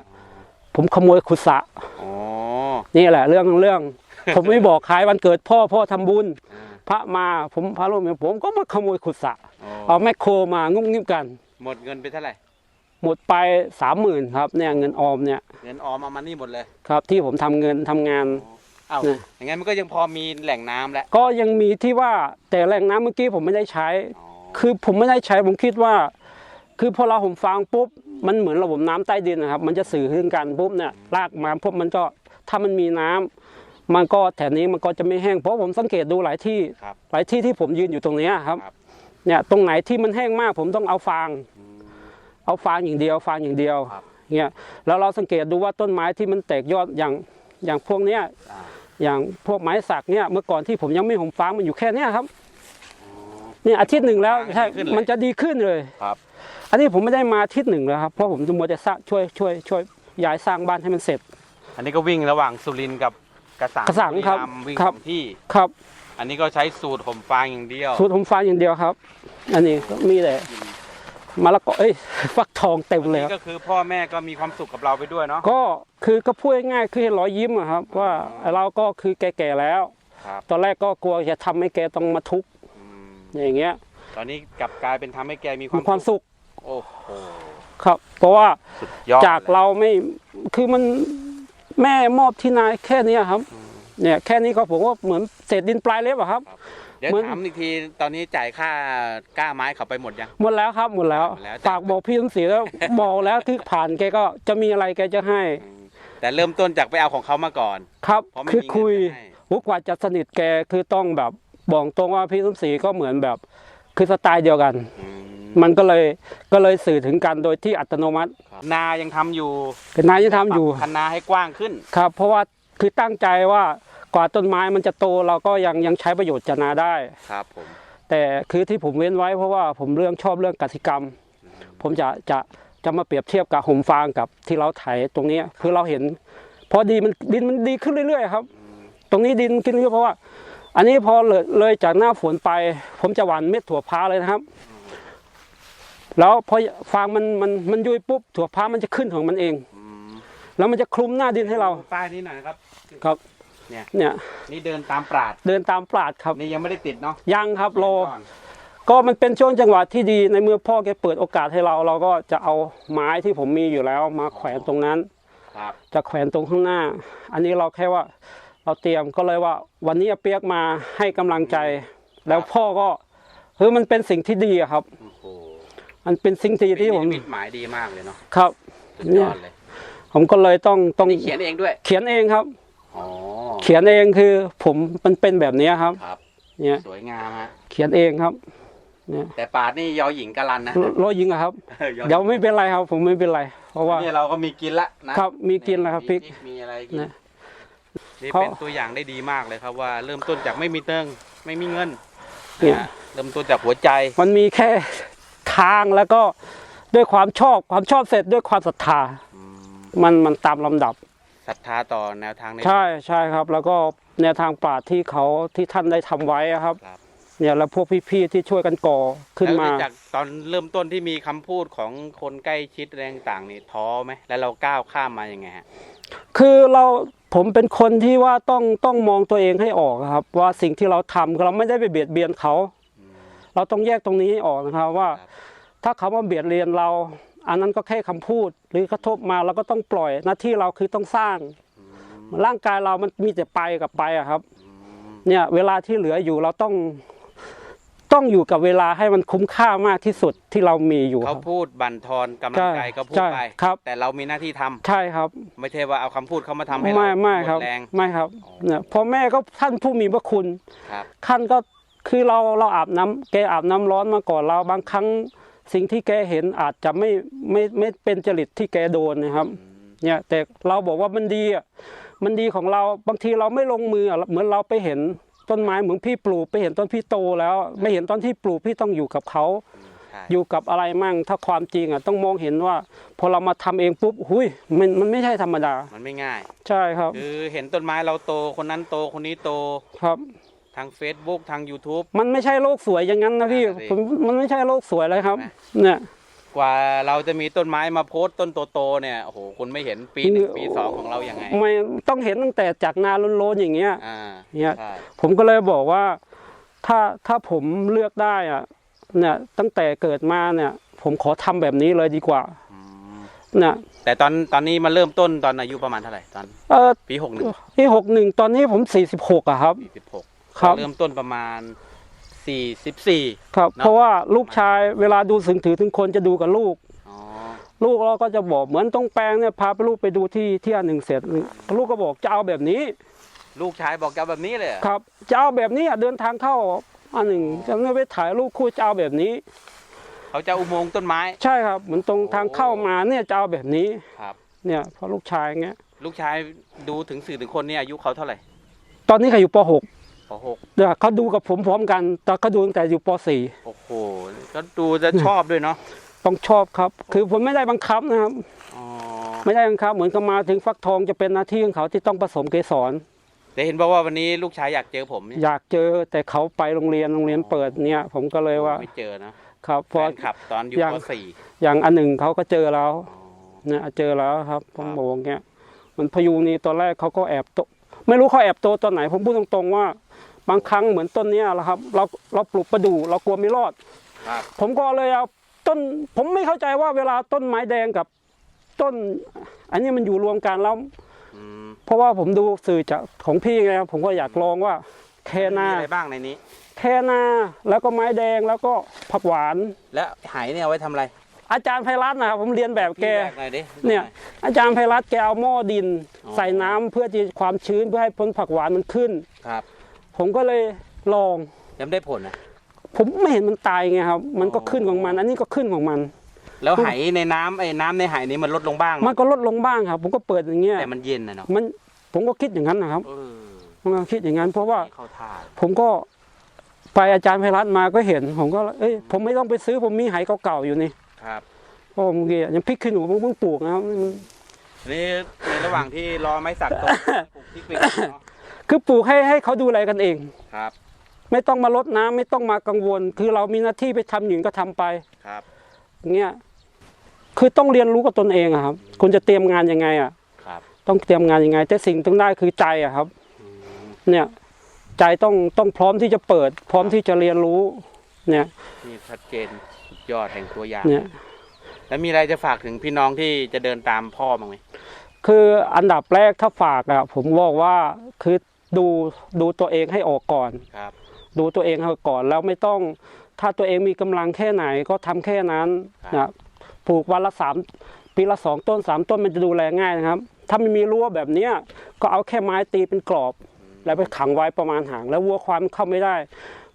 S2: ผมขโมยขุดสระ
S1: อ๋อ
S2: นี่แหละ เรื่องเรื่อง ผมไม่บอกใครวันเกิดพ่อพ่อทำบุญ พระมาผมพระร่วมผมก็มาขโมยขุดสระ
S1: อ๋อ
S2: เอาแมคโครมางุ้งงิบกัน
S1: หมดเงินไปเท่าไหร่
S2: หมดไปสามหมื่นครับเนี่ยเงินออมเนี่ย
S1: เงินออมเอามานี่หมดเลย
S2: ครับ ที่ผมทำเงินทำงาน
S1: อ้าว
S2: เนี่ย
S1: อย่างงั้นมันก็ยังพอมีแหล่งน้ำแล้ว
S2: ก็ยังมีที่ว่าแต่แหล่งน้ำเมื่อกี้ผมไม่ได้ใช้
S1: อ๋อ
S2: คือผมไม่ได้ใช้ผมคิดว่า คือพอเราผมฟังปุ๊บมันเหมือนระบบน้ำใต้ดินนะครับ มันจะสื่อถึงกันปุ๊บเนี่ยลากมาปุ๊บมันก็ถ้ามันมีน้ำ มันก็แถวนี้มันก็จะไม่แห้งเพราะผมสังเกตดูหลายที่
S1: ครับ
S2: หลายที่ที่ผมยืนอยู่ตรงเนี้ยครับ
S1: ครับ
S2: เนี่ยตรงไหนที่มันแห้งมาก ผมต้องเอาฟาง
S1: อืม
S2: เอาฟางอย่างเดียว ฟางอย่างเดียว
S1: ครับ
S2: เนี่ยแล้วเราสังเกตดูว่าต้นไม้ที่มันแตกยอดอย่างอย่างพวกเนี้ย
S1: อ่า
S2: อย่างพวกไม้สักเนี่ยเมื่อก่อนที่ผมยังไม่ผมฟางมันอยู่แค่เนี้ยครับ
S1: อ๋อ
S2: เนี่ยอาทิตย์หนึ่งแล้ว
S1: ฟาง
S2: ใช่
S1: ดีขึ้นเลย
S2: มันจะดีขึ้นเลย
S1: ครับ
S2: อันนี้ผมไม่ได้มาอาทิตย์หนึ่งแล้วครับเพราะผมจะมัวแต่สร้างช่วยช่วยช่วยย้ายสร้างบ้านให้มันเสร็จ
S1: อันนี้ก็วิ่งระหว่างสุรินทร์กับ กระสัง
S2: กระสังครับ
S1: บุรีมย์วิ่ง
S2: ค
S1: ส
S2: รับ
S1: องที่
S2: ครับ
S1: อันนี้ก็ใช้สูตรห่มฟางอย่างเดียว
S2: สูตรผมฟางอย่างเดียวครับ อันนี้ก็มีแต่มะละกอเอ้ย ฟักทองเต็มเลย
S1: นี่
S2: ครับ
S1: ก็คือพ่อแม่ก็มีความสุขกับเราไปด้วยเนาะ
S2: ก็คือก็พูดง่ายๆคือเห็นรอยยิ้มอะครับ ว่าเราก็คือแก่ๆแล้ว
S1: ครับ
S2: ตอนแรกก็กลัวจะทำให้แกต้องมาทุกข์
S1: อืม
S2: อย่างเงี้ย
S1: ตอนนี้กลับกลายเป็นทำให้แกมีค
S2: มี
S1: วาม
S2: ความสุข
S1: โอ้โห
S2: ครับ เพราะว่า
S1: สุดยอด
S2: จาก
S1: ลย
S2: เราไม่คือมัน แม่มอบที่นายแค่เนี้ยครับ
S1: อืม
S2: เนี่ยแค่นี้ก็ผมว่าเหมือนเศษดินปลายเล็บอะครับ
S1: เดี๋ยว
S2: เหมือน
S1: ถามอีกทีตอนนี้จ่ายค่าก้าไม้เขาไปหมดยัง
S2: หมดแล้วครับหมดแล้ว
S1: หมดแล้ว
S2: ฝากบอกพี่สมศรีแล้ว บอกแล้วที่ผ่านแกก็จะมีอะไรแกจะให้
S1: อืมแต่เริ่มต้นจากไปเอาของเขามาก่อน
S2: ครับ
S1: เพราะไม่
S2: คือ
S1: มีเงิน
S2: คุย
S1: จะให้
S2: วุกว่าจะสนิทแกคือต้องแบบบอกตรงว่าพี่สมศรีก็เหมือนแบบ คือสไตล์เดียวกัน
S1: อืม
S2: มันก็เลยก็เลยสื่อถึงกันโดยที่อัตโนมัติ
S1: ครับนายังทำอยู่
S2: เป็นนายที่ทำอยู่
S1: ปรับคันนาให้กว้างขึ้น
S2: ครับ เพราะว่าคือตั้งใจว่ากว่าต้นไม้มันจะโตเราก็ยังยังใช้ประโยชน์จะนาได้
S1: ครับผม
S2: แต่คือที่ผมเว้นไว้เพราะว่าผมเรื่องชอบเรื่องกสิกรรม ผมจะจะจะมาเปรียบเทียบกับห่มฟางกับที่เราไถตรงเนี้ยคือเราเห็น พอดีมันดินมันดีขึ้นเรื่อยๆครับ ตรงนี้ดินขึ้นเรื่อยๆเพราะว่า อันนี้พอเลยเลยจากหน้าฝนไป ผมจะหว่านเม็ดถั่วพาเลยนะครับ แล้วพอฟางมันมันมันยุยปุ๊บถั่วพามันจะขึ้นของมันเอง
S1: อืม
S2: แล้วมันจะคลุมหน้าดินให้เรา
S1: ป้ายนี้หน่อยนะครับ
S2: ครับ
S1: เนี่ย
S2: เนี่ย
S1: นี่เดินตามปราด
S2: เดินตามปราดครับ
S1: นี่ยังไม่ได้ติดเนาะ
S2: ยังครับโล
S1: ก่อน
S2: ก็มันเป็นช่วงจังหวะที่ดีในเมื่อพ่อแกเปิดโอกาสให้เรา เราก็จะเอาไม้ที่ผมมีอยู่แล้วมาแขวนตรงนั้น
S1: ครับ
S2: จะแขวนตรงข้างหน้า อันนี้เราแค่ว่าเราเตรียมก็เลยว่า วันนี้อาเปียกมาให้กำลังใจ แล้วพ่อก็เฮ้ยมันเป็นสิ่งที่ดีอะครับ
S1: โอ้โห
S2: มันเป็นสิ่งที่ที่ผม
S1: มิตหมายดีมากเลยเนาะ
S2: ครับ
S1: สุดยอดเลย
S2: ผมก็เลยต้องต้อง
S1: นี่เขียนเองด้วย
S2: เขียนเองครับ
S1: อ๋อ
S2: เขียนเองคือผมมันเป็นแบบนี้ครับ
S1: ครับ
S2: เนี่ย
S1: สวยงามฮะ
S2: เขียนเองครับ เนี่ย
S1: แต่ปาดนี่ยอหญิงกะลันนะ
S2: โรยยิงอะครับ
S1: ยอหญิง
S2: เดี๋ยวไม่เป็นไรครับ ผมไม่เป็นไร เพราะว่า
S1: นี่เราก็มีกินละนะครับ
S2: มีกินแล้วครับพริก
S1: มีอะไรกิน
S2: นะ
S1: นี่
S2: เขา
S1: เป็นตัวอย่างได้ดีมากเลยครับว่าเริ่มต้นจากไม่มีเติงไม่มีเงิน
S2: เนี่ย
S1: นะฮะเริ่มต้นจากหัวใจ
S2: มันมีแค่ ทางแล้วก็ด้วยความชอบความชอบเสร็จด้วยความศรัทธา
S1: อืม
S2: มันมันตามลำดับ
S1: ศรัทธาต่อแนวทางใน
S2: ใช่ใช่ครับ แล้วก็แนวทางปราดที่เขาที่ท่านได้ทำไว้อะครับ
S1: ครับ
S2: เนี่ยแล้วพวกพี่ๆที่ช่วยกันก่อขึ้นมา
S1: แล้วจากตอนเริ่มต้นที่มีคำพูดของคนใกล้ชิดอะไรต่างๆนี่ท้อไหมแล้วเราก้าวข้ามมายังไงฮะ
S2: คือเราผมเป็นคนที่ว่าต้องต้องมองตัวเองให้ออกครับ ว่าสิ่งที่เราทำเราไม่ได้ไปเบียดเบียนเขา
S1: อืม
S2: เราต้องแยกตรงนี้ให้ออกนะครับว่า
S1: ครับ
S2: ถ้าเขามาเบียดเบียนเรา อันนั้นก็แค่คำพูด หรือกระทบมาเราก็ต้องปล่อยหน้าที่เราคือต้องสร้าง
S1: อืม
S2: ร่างกายเรามันมีแต่ไปกับไปอะครับ
S1: อืม
S2: เนี่ยเวลาที่เหลืออยู่เราต้องต้องอยู่กับเวลาให้มันคุ้มค่ามากที่สุดที่เรามีอยู่ค
S1: เขา
S2: รับ
S1: พูดบั่นทอนกำลังใจก็พูด
S2: ใช่
S1: ไป
S2: ครับ
S1: แต่เรามีหน้าที่ทำ
S2: ใช่ครับ
S1: ไม่ใช่ว่าเอาคำพูดเขามาทำให้เรา
S2: ไม่ไม่
S1: ห
S2: ครับ
S1: ดแรง
S2: ไม่ครับเนี่ยพอแม่ก็ท่านผู้มีพระคุณ
S1: ครับ
S2: ท่านก็ คือเราเราอาบน้ำแกอาบน้ำร้อนมาก่อนเราบางครั้งสิ่งที่แกเห็นอาจจะไม่ไม่ไม่เป็นจริตที่แกโดนนะครับ เนี่ยแต่เราบอกว่ามันดีอะมันดีของเราบางทีเราไม่ลงมืออะเหมือนเราไปเห็นต้นไม้เหมือนพี่ปลูกไปเห็นต้นพี่โตแล้ว ไม่เห็นตอนที่ปลูกพี่ต้องอยู่กับเขา
S1: ใช่
S2: อยู่กับอะไรมั่งถ้าความจริงอะต้องมองเห็นว่า พอเรามาทำเองปุ๊บหุยมันมันไม่ใช่ธรรมดา
S1: มันไม่ง่าย
S2: ใช่ครับ
S1: คือเห็นต้นไม้เราโตคนนั้นโตคนนี้โต
S2: ครับ
S1: ทาง Facebook ทาง YouTube
S2: มันไม่ใช่โลกสวยอย่างนั้นนะพี่
S1: นั่นน่ะสิ
S2: ผมมันไม่ใช่โลกสวยเลยครับ
S1: ใช่ไหม
S2: เนี่ย
S1: กว่าเราจะมีต้นไม้มาโพสต์ต้นโตๆเนี่ยโอ้โหคุณไม่เห็นปีหนึ่งปีสองของเราอย่างไง
S2: ไม่ต้องเห็นตั้งแต่จากนาโลนๆอย่างเงี้ย
S1: อ่า
S2: เนี่ย
S1: ใช่
S2: ผมก็เลยบอกว่าถ้าถ้าผมเลือกได้อะเนี่ยตั้งแต่เกิดมาเนี่ย ผมขอทำแบบนี้เลยดีกว่า
S1: อืม
S2: เนี่ย
S1: แต่ตอนตอนนี้มาเริ่มต้นตอนอายุประมาณเท่าไหร่ตอน
S2: เออ
S1: ปีหกหนึ่ง
S2: ที่หกหนึ่งตอนนี้ผมสี่สิบหกอะครับ
S1: ปีสิบหก
S2: ครับ
S1: เริ่มต้นประมาณสี่สิบสี่
S2: ครับ
S1: เนอะ
S2: เพราะว่าลูกชายเวลาดูสึงถือถึงคนจะดูกับลูก
S1: อ๋อ
S2: ลูกเราก็จะบอกเหมือนตรงแปลงเนี่ยพาไปลูกไปดูที่ที่อันหนึ่งเสร็จ ลูกก็บอกจะเอาแบบนี้
S1: ลูกชายบอกจะเอาแบบนี้เลยเหรอ
S2: ครับจะเอาแบบนี้อะเดินทางเข้าอันหนึ่งจะไม่ไปถ่ายรูปคู่จะเอาแบบนี้
S1: เขาจะอุโมงค์ต้นไม้
S2: ใช่ครับ เหมือนตรงทางเข้ามาเนี่ยจะเอาแบบนี้
S1: ครับ
S2: เนี่ยเพราะลูกชายเงี้ย
S1: ลูกชายดูถึงสื่อถึงคนเนี่ยอายุเขาเท่าไหร่
S2: ตอนนี้เขาอยู่ป .6
S1: ปหก
S2: เดี๋ยวเขาดูกับผมพร้อมกันแต่เขาดูตั้งแต่อยู่ป
S1: โอ้โหก็ดูจะชอบด้วยเนาะ
S2: .4 ต้องชอบครับ คือผมไม่ได้บังคับนะครับ
S1: อ๋อ
S2: ไม่ได้บังคับเหมือนกับมาถึงฟักทองจะเป็นหน้าที่ของเขาที่ต้องผสมเกสร
S1: แต่เห็นบอกว่าวันนี้ลูกชายอยากเจอผมเนี่ย
S2: อยากเจอแต่เขาไปโรงเรียนโรงเรียนเปิดเนี่ย ผมก็เลยว่า
S1: ไม่เจอนะครับ
S2: พ
S1: แฟ
S2: อน
S1: คลับตอนอยู่
S2: ยัง
S1: ปสี่
S2: อย่างอันหนึ่งเขาก็เจอแล้ว
S1: อ๋อ
S2: เนี่ยเจอแล้วครับผม
S1: ครับ
S2: บอกอย่างเงี้ยมันพยุงนี่ตอนแรกเขาก็แอบโตไม่รู้เขาแอบโตตอนไหน ผมพูดตรงๆว่า บางครั้งเหมือนต้นเนี้ยแหละครับ เราเราปลูกประดู่เรากลัวไม่รอด
S1: ครับ
S2: ผมก็เลยเอาต้นผมไม่เข้าใจว่าเวลาต้นไม้แดงกับต้น อันนี้มันอยู่รวมกันแล้ว
S1: อืม
S2: เพราะว่าผมดูสื่อจากของพี่ไงครับผมก็อยากลองว่าแคนา
S1: มีอะไรบ้างในนี้
S2: แคนาแล้วก็ไม้แดงแล้วก็ผักหวาน
S1: แล้วไหเนี่ยเอาไว้ทำอะไร
S2: อาจารย์ไพรัตน์นะครับผมเรียนแบบแก
S1: พี่หน่อยดิ
S2: เนี่ยอาจารย์ไพรัตน์แกเอาหม้อดิน
S1: อ๋อ
S2: ใส่น้ำเพื่อที่ความชื้นเพื่อให้ผลผักหวานมันขึ้น
S1: ครับ
S2: ผมก็เลยลอง
S1: ยังได้ผลนะ
S2: ผมไม่เห็นมันตายไงครับ มันก็
S1: อ๋อ
S2: ขึ้นของมัน อันนี้ก็ขึ้นของมัน
S1: แล้วไหในน้ำไอ้น้ำในไหนี้มันลดลงบ้างไหม
S2: มันก็ลดลงบ้างครับ ผมก็เปิดอย่างเงี้ย
S1: แต่มันเย็นนะเนาะ
S2: มันผมก็คิดอย่างนั้นนะครับ
S1: เออ
S2: ผมก็คิดอย่างนั้น เพราะว่า
S1: เข้าท่า
S2: ผมก็ไปอาจารย์ไพรัตน์มาก็เห็น ผมก็เอ้ยผมไม่ต้องไปซื้อผมมีไหเก่าๆอยู่นี่
S1: ครับ
S2: เพราะผมเมื่อกี้ยังพริกขึ้นหนูผมเพิ่งปลูกนะครับมัน
S1: นี่ในระหว่างที่รอไม้สักตกปลูกพริกไปก่อนเนาะ
S2: คือปลูกให้ให้เขาดูแลกันเอง
S1: ครับ
S2: ไม่ต้องมาลดน้ำไม่ต้องมากังวล คือเรามีหน้าที่ไปทำอย่างอื่นก็ทำไป
S1: ครับ
S2: อย่างเงี้ยคือต้องเรียนรู้กับตนเองอะครับคุณจะเตรียมงานยังไงอะ
S1: ครับ
S2: ต้องเตรียมงานยังไง แต่สิ่งต้องได้คือใจอะครับ
S1: อืม
S2: เนี่ยใจต้องต้องพร้อมที่จะเปิด พร้อมที่จะเรียนรู้ เนี่ย
S1: นี่ชัดเจนสุดยอดแห่งตัวอย่าง
S2: เนี่ย
S1: แล้วมีอะไรจะฝากถึงพี่น้องที่จะเดินตามพ่อบ้างไหม
S2: คืออันดับแรกถ้าฝากอะผมบอกว่าคือ ดูดูตัวเองให้ออกก่อน
S1: ครับ
S2: ดูตัวเองให้ออกก่อนแล้วไม่ต้อง ถ้าตัวเองมีกำลังแค่ไหนก็ทำแค่นั้นนะปลูกวันละสามปีละสองต้นสามต้นมันจะดูแลง่ายนะครับ ถ้าไม่มีรั้วแบบเนี้ยก็เอาแค่ไม้ตีเป็นกรอบ แล้วไปขังไว้ประมาณห่าง แล้ววัวควายมันเข้าไม่ได้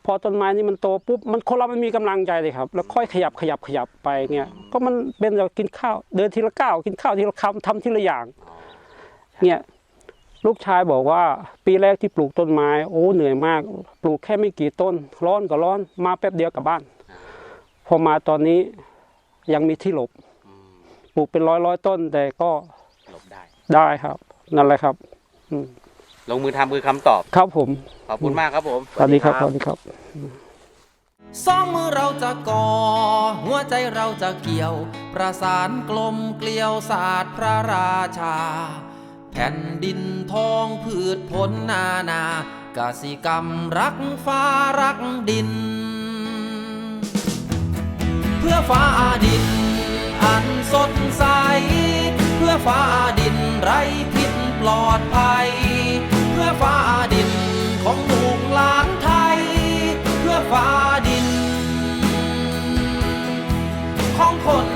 S2: พอต้นไม้นี่มันโตปุ๊บมันคนเรามันมีกำลังใจเลยครับ แล้วค่อยขยับขยับขยับไปเงี้ยก็มันเป็นเรากินข้าวเดินทีละก้าวกินข้าวทีละคำทำทีละอย่าง
S1: อ๋อ
S2: เนี่ย ลูกชายบอกว่าปีแรกที่ปลูกต้นไม้โอ้เหนื่อยมาก ปลูกแค่ไม่กี่ต้น ร้อนก็ร้อนมาแป๊บเดียวกลับบ้าน พอมาตอนนี้ยังมีที่หลบ
S1: อืม
S2: ปลูกเป็นร้อยร้อยต้นแต่ก็
S1: หลบได้
S2: ได้ครับ นั่นแหละครับ
S1: ลงมือทำคือคำตอบ
S2: ครับผม
S1: ขอบคุณมากครับผม
S2: สวัสดีครับสวัสดีครับ
S3: สองมือเราจะก่อ หัวใจเราจะเกี่ยว ประสานกลมเกลียวศาสตร์พระราชา แผ่นดินทองพืชผลนานากสิกรรมรักฟ้ารักดิน เพื่อฟ้าดิน อันสดใส เพื่อฟ้าดินไร้พิษปลอดภัย เพื่อฟ้าดินของลูกหลานไทย เพื่อฟ้าดิน ของคน